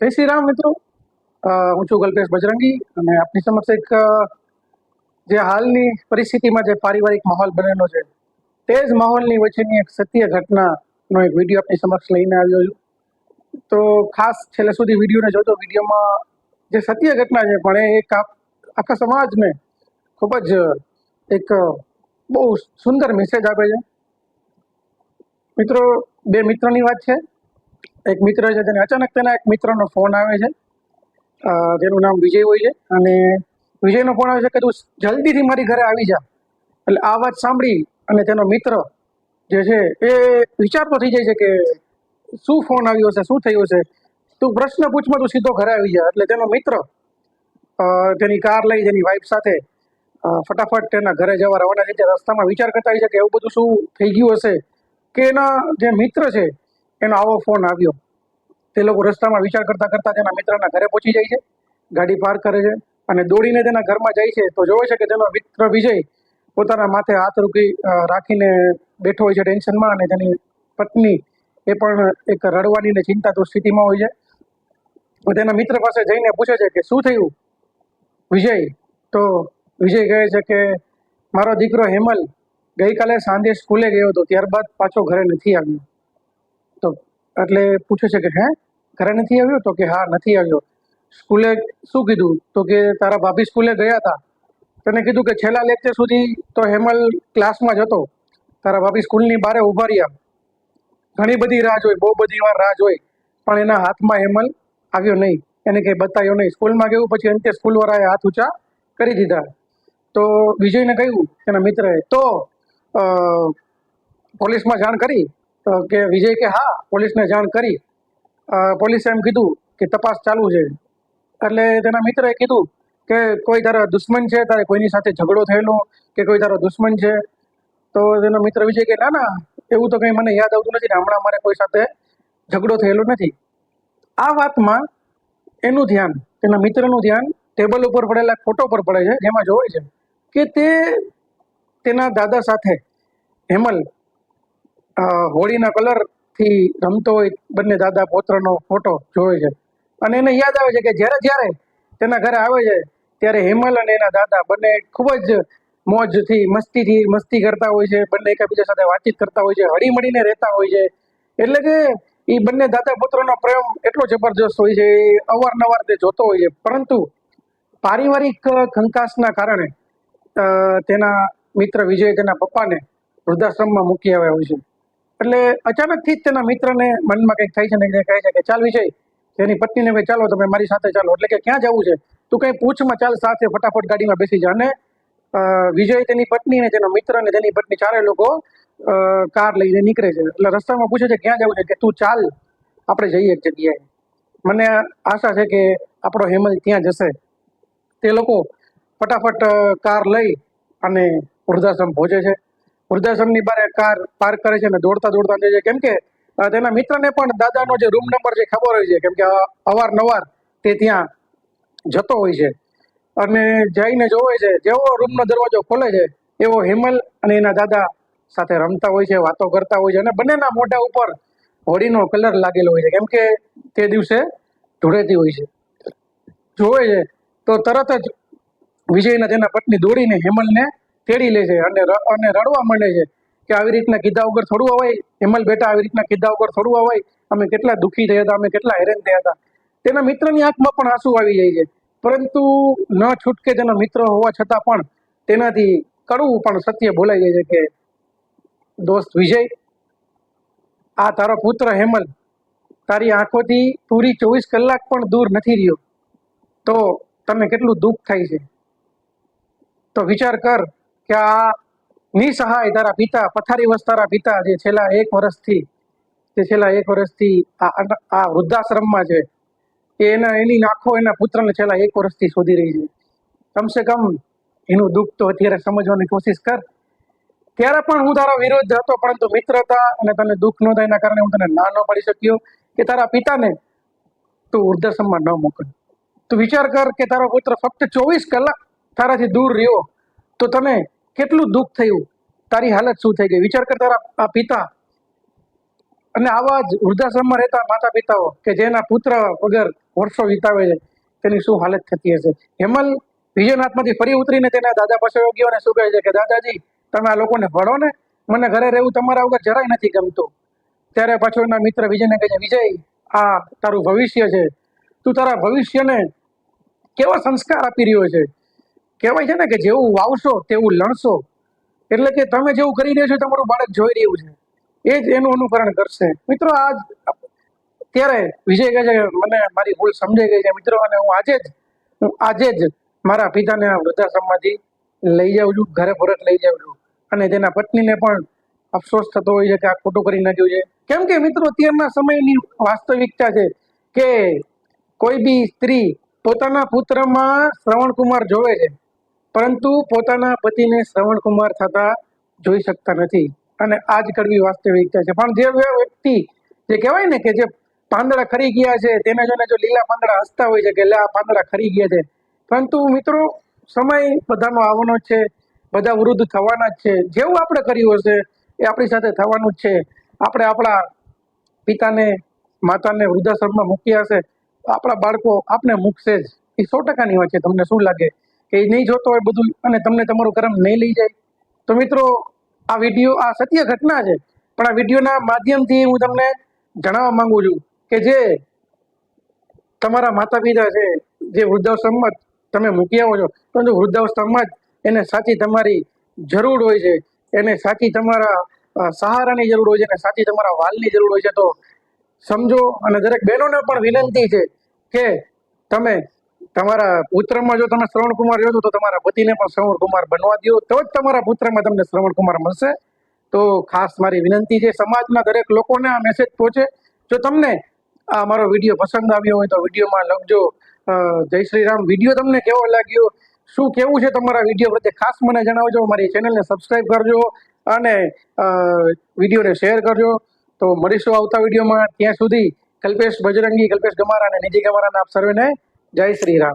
જય શ્રી રામ મિત્રો. હું છું કલ્પેશ બજરંગી અને આપની સમક્ષ એક જે હાલની પરિસ્થિતિમાં જે પારિવારિક માહોલ બનેલો છે, તે જ માહોલની વચ્ચેની એક સત્ય ઘટનાનો એક વીડિયો આપની સમક્ષ લઈને આવ્યો છું. તો ખાસ છેલ્લે સુધી વિડીયોને જોજો. વિડીયોમાં જે સત્ય ઘટના છે, પણ એ એક આખા સમાજને ખૂબ જ એક બહુ સુંદર મેસેજ આપે છે. મિત્રો, બે મિત્રની વાત છે. એક મિત્ર છે તેને અચાનક તેના એક મિત્રનો ફોન આવે છે. જેનું નામ વિજય હોય છે. અને વિજયનો ફોન આવે છે કે તું જલ્દીથી મારી ઘરે આવી જા. એટલે આ વાત સાંભળી અને તેનો મિત્ર જે છે એ વિચારતો થઈ જાય છે કે શું ફોન આવ્યો છે, શું થયું છે? તું પ્રશ્ન પૂછમાં તું સીધો ઘરે આવી જા. એટલે તેનો મિત્ર તેની કાર લઈ, તેની વાઈફ સાથે ફટાફટ તેના ઘરે જવા રવાના રીતે રસ્તામાં વિચાર કરતા હોય છે કે એવું બધું શું થઈ ગયું હશે? કે એના જે મિત્ર છે, એનો આવો ફોન આવ્યો. તે લોકો રસ્તામાં વિચાર કરતા કરતા તેના મિત્રના ઘરે પહોંચી જાય છે, ગાડી પાર્ક કરે છે અને દોડીને તેના ઘરમાં જાય છે. તો જોવે છે કે તેનો મિત્ર વિજય પોતાના માથે હાથ રૂકી રાખીને બેઠો હોય છે ટેન્શનમાં અને તેની પત્ની એ પણ એક રડવાની ને ચિંતાતુર સ્થિતિમાં હોય છે. તો તેના મિત્ર પાસે જઈને પૂછે છે કે શું થયું? વિજય, તો વિજય કહે છે કે મારો દીકરો હેમલ ગઈકાલે સાંજે સ્કૂલે ગયો હતો, ત્યારબાદ પાછો ઘરે નથી આવ્યો. તો એટલે પૂછે છે કે, હે? ઘરે નથી આવ્યો તો કે હા, નથી આવ્યો. સ્કૂલે શું કીધું? તો કે તારા ભાભી સ્કૂલે ગયા હતા તને કીધું કે છેલ્લા લેક્ચર સુધી તો હેમલ ક્લાસમાં જ હતો. તારા ભાભી સ્કૂલની બારે ઊભા રહ્યા. ઘણી બધી રાહ જોઈ, બહુ બધી વાર રાહ જોઈ. પણ એના હાથમાં હેમલ આવ્યો નહીં. એને કંઈ બતાવ્યો નહીં. સ્કૂલમાં ગયું પછી અંતે સ્કૂલવાળાએ હાથ ઊંચા કરી દીધા. તો વિજયને કહ્યું, એના મિત્રએ, તો પોલીસમાં જાણ કરી? કે વિજય કે, હા, પોલીસને જાણ કરી. પોલીસે એમ કીધું કે તપાસ ચાલુ છે. એટલે તેના મિત્રએ કીધું કે કોઈ તારા દુશ્મન છે, તારે કોઈની સાથે ઝઘડો થયેલો કે કોઈ તારો દુશ્મન છે? તો તેનો મિત્ર વિજય કે, ના ના, એવું તો કંઈ મને યાદ આવતું નથી ને હમણાં મારે કોઈ સાથે ઝઘડો થયેલો નથી. આ વાતમાં એનું ધ્યાન, તેના મિત્રનું ધ્યાન ટેબલ ઉપર પડેલા ફોટો પર પડે છે, જેમાં જોવાય છે કે તે તેના દાદા સાથે હેમલ હોળીના હોળીના કલરથી રમતો હોય, બંને દાદા પોત્રનો ફોટો જોવે છે. અને એને યાદ આવે છે કે જ્યારે જ્યારે તેના ઘરે આવે છે, ત્યારે હેમલ અને એના દાદા બંને ખૂબ જ મોજથી, મસ્તીથી, મસ્તી કરતા હોય છે, બંને એકબીજા સાથે વાતચીત કરતા હોય છે હળી મળીને રહેતા હોય છે. એટલે કે એ બંને દાદા પુત્રનો પ્રેમ એટલો જબરજસ્ત હોય છે, એ અવારનવાર તે જોતો હોય છે. પરંતુ પારિવારિક કંકાસના કારણે તેના મિત્ર વિજય તેના પપ્પાને વૃદ્ધાશ્રમમાં મૂકી આવ્યા હોય છે. એટલે અચાનકથી જ તેના મિત્રને મનમાં કંઈક થાય છે ને કહે છે કે ચાલ વિજય, તેની પત્નીને કહે, ચાલો તમે મારી સાથે ચાલો. એટલે કે ક્યાં જવું છે? તું કંઈ પૂછમાં ચાલ સાથે ફટાફટ ગાડીમાં બેસી જા. અને વિજય તેની પત્ની ને તેનો મિત્ર ને તેની પત્ની ચારે લોકો કાર લઈને નીકળે છે. એટલે રસ્તામાં પૂછે છે, ક્યાં જવું છે? કે તું ચાલ, આપણે જઈએ એક જગ્યાએ. મને આશા છે કે આપણો હેમલ ત્યાં જશે. તે લોકો ફટાફટ કાર લઈ અને વૃદ્ધાશ્રમ પહોંચે છે. વૃદ્ધાશ્રમની બારે કાર પાર્ક કરે છે અને દોડતા દોડતા જાય. છે કેમ કે તેના મિત્રને પણ દાદાનો જે રૂમ નંબર છે ખબર હોય છે. કેમ કે અવારનવાર તે ત્યાં જતો હોય છે. અને જઈને જોવે છે, જેવો રૂમનો દરવાજો ખોલે છે, એવો હેમલ અને એના દાદા સાથે રમતા હોય છે, વાતો કરતા હોય છે અને બંનેના મોઢા ઉપર હોળીનો કલર લાગેલો હોય છે. કેમ કે, તે દિવસે ધૂળેતી હોય છે. જોવે છે, તો તરત જ વિજયના તેના પત્ની દોડીને હેમલને તેડી લે છે અને અને રડવા માંડે છે કે આવી રીતના કીધા વગર થોડું અવાય. હેમલ બેટા, આવી રીતના કીધા વગર થોડું અવાય. અમે કેટલા દુઃખી થયા હતા, અમે કેટલા હેરાન થયા હતા. તેના મિત્રની આંખમાં પણ આંસુ આવી જાય છે. પરંતુ ન છૂટકે તેનો મિત્ર હોવા છતાં પણ તેનાથી કડવું પણ સત્ય બોલાઈ જાય છે કે, દોસ્ત વિજય, આ તારો પુત્ર હેમલ તારી આંખોથી પૂરી ચોવીસ કલાક પણ દૂર નથી રહ્યો. તો તને કેટલું દુઃખ થાય છે? તો વિચાર કર કે આ નિસહાય તારા પિતા, પથારી વસ્તારા પિતા જે છેલ્લા એક વર્ષથી જે છેલ્લા એક વર્ષથી આ વૃદ્ધાશ્રમમાં છે એના, એની નાખો એના પુત્રને છેલ્લા એક વર્ષથી શોધી રહી છે. કમસે કમ એનું દુઃખ તો અત્યારે સમજવાની કોશિશ કર. ત્યારે પણ હું તારો વિરોધ હતો, પરંતુ મિત્રતા અને તને દુઃખ ન થાય એના કારણે હું તને ના ન પડી શક્યો કે તારા પિતાને તું વૃદ્ધાશ્રમમાં ન મોકલ. તું વિચાર કર કે તારો પુત્ર ફક્ત ચોવીસ કલાક તારાથી દૂર રહ્યો, તો તને કેટલું દુઃખ થયું? તારી હાલત શું થઈ ગઈ? વિચાર કર તારા પિતા અને આવા જ વૃદ્ધાશ્રમમાં રહેતા માતા પિતાઓ કે જેના પુત્ર વગર વર્ષો વિતાવે છે, તેની શું હાલત થતી હશે? હેમલ વિજયનાથમાંથી ફરી ઉતરીને તેના દાદા પાસે અને શું કહે છે કે, દાદાજી, તમે આ લોકોને ભણો ને? મને ઘરે રહેવું તમારા વગર જરાય નથી ગમતું. ત્યારે પાછો એના મિત્ર વિજયને કહે છે, વિજય, આ તારું ભવિષ્ય છે. તું તારા ભવિષ્યને કેવા સંસ્કાર આપી રહ્યો છે? કહેવાય છે ને કે જેવું વાવશો, તેવું લણશો. એટલે કે તમે જેવું કરી દેશો તમારું બાળક જોઈ રહ્યું છે. એ જ એનું અનુકરણ કરશે. મિત્રો, આજ ત્યારે વિજય કહે છે મને મારી ભૂલ સમજાઈ ગઈ છે. મિત્રો, અને હું આજે જ, હું આજે જ મારા પિતાને આ વૃદ્ધાશ્રમમાંથી લઈ જાઉં છું, ઘરે પરત લઈ જાઉં છું. અને તેના પત્નીને પણ અફસોસ થતો હોય છે કે આ ખોટું કરી નાખ્યું છે. કેમ કે મિત્રો, અત્યારના સમયની વાસ્તવિકતા છે કે કોઈ બી સ્ત્રી પોતાના પુત્રમાં શ્રવણકુમાર જોવે છે. પરંતુ પોતાના પતિને શ્રવણકુમાર થતા જોઈ શકતા નથી. અને આ જ કડવી વાસ્તવિકતા છે. પણ જે વ્યક્તિ જે કહેવાય ને કે જે પાંદડા ખરી ગયા છે, તેને જોઈને જો લીલા પાંદડા હસતા હોય છે કે લે આ પાંદડા ખરી ગયા છે. પરંતુ મિત્રો, સમય બધાનો આવવાનો જ છે. બધા વૃદ્ધ થવાના જ છે. જેવું આપણે કર્યું હશે, એ આપણી સાથે થવાનું જ છે. આપણે આપણા પિતાને, માતાને વૃદ્ધાશ્રમમાં મૂક્યા હશે. આપણા બાળકો આપને મૂકશે જ. એ સો ટકાની વાત છે. તમને શું લાગે? કે નહીં જોતો હોય બધું, અને તમને તમારું કર્મ નહીં લઈ જાય. તો મિત્રો, આ વીડિયો, આ સત્ય ઘટના છે. પણ આ વિડીયોના માધ્યમથી હું તમને જણાવવા માંગુ છું કે જે તમારા માતા પિતા છે, જે વૃદ્ધાવસ્થામાં તમે મૂકી આવો છો, પરંતુ વૃદ્ધાવસ્થામાં જ એને સાચી તમારી જરૂર હોય છે. એને સાચી તમારા સહારાની જરૂર હોય છે અને સાચી તમારા વાલની જરૂર હોય છે. તો સમજો, અને દરેક બહેનોને પણ વિનંતી છે કે તમે તમારા પુત્રમાં જો તમે શ્રવણકુમાર રહ્યો છો તો તમારા પતિને પણ શ્રવણ કુમાર બનવા દો તો જ તમારા પુત્રમાં તમને શ્રવણ કુમાર મળશે. તો ખાસ મારી વિનંતી છે, સમાજના દરેક લોકોને આ મેસેજ પહોંચે. જો તમને આ મારો વીડિયો પસંદ આવ્યો હોય તો વિડીયોમાં લખજો. જય શ્રી રામ વીડિયો તમને કેવો લાગ્યો? શું કેવું છે તમારા વીડિયો પ્રત્યે? ખાસ મને જણાવજો. મારી ચેનલને સબસ્ક્રાઇબ કરજો અને વિડીયોને શેર કરજો. તો મળીશું આવતા વિડીયોમાં. ત્યાં સુધી કલ્પેશ બજરંગી, કલ્પેશ ગમારા અને નિધિ ગમારાના આપ સર્વેને જય શ્રી રામ.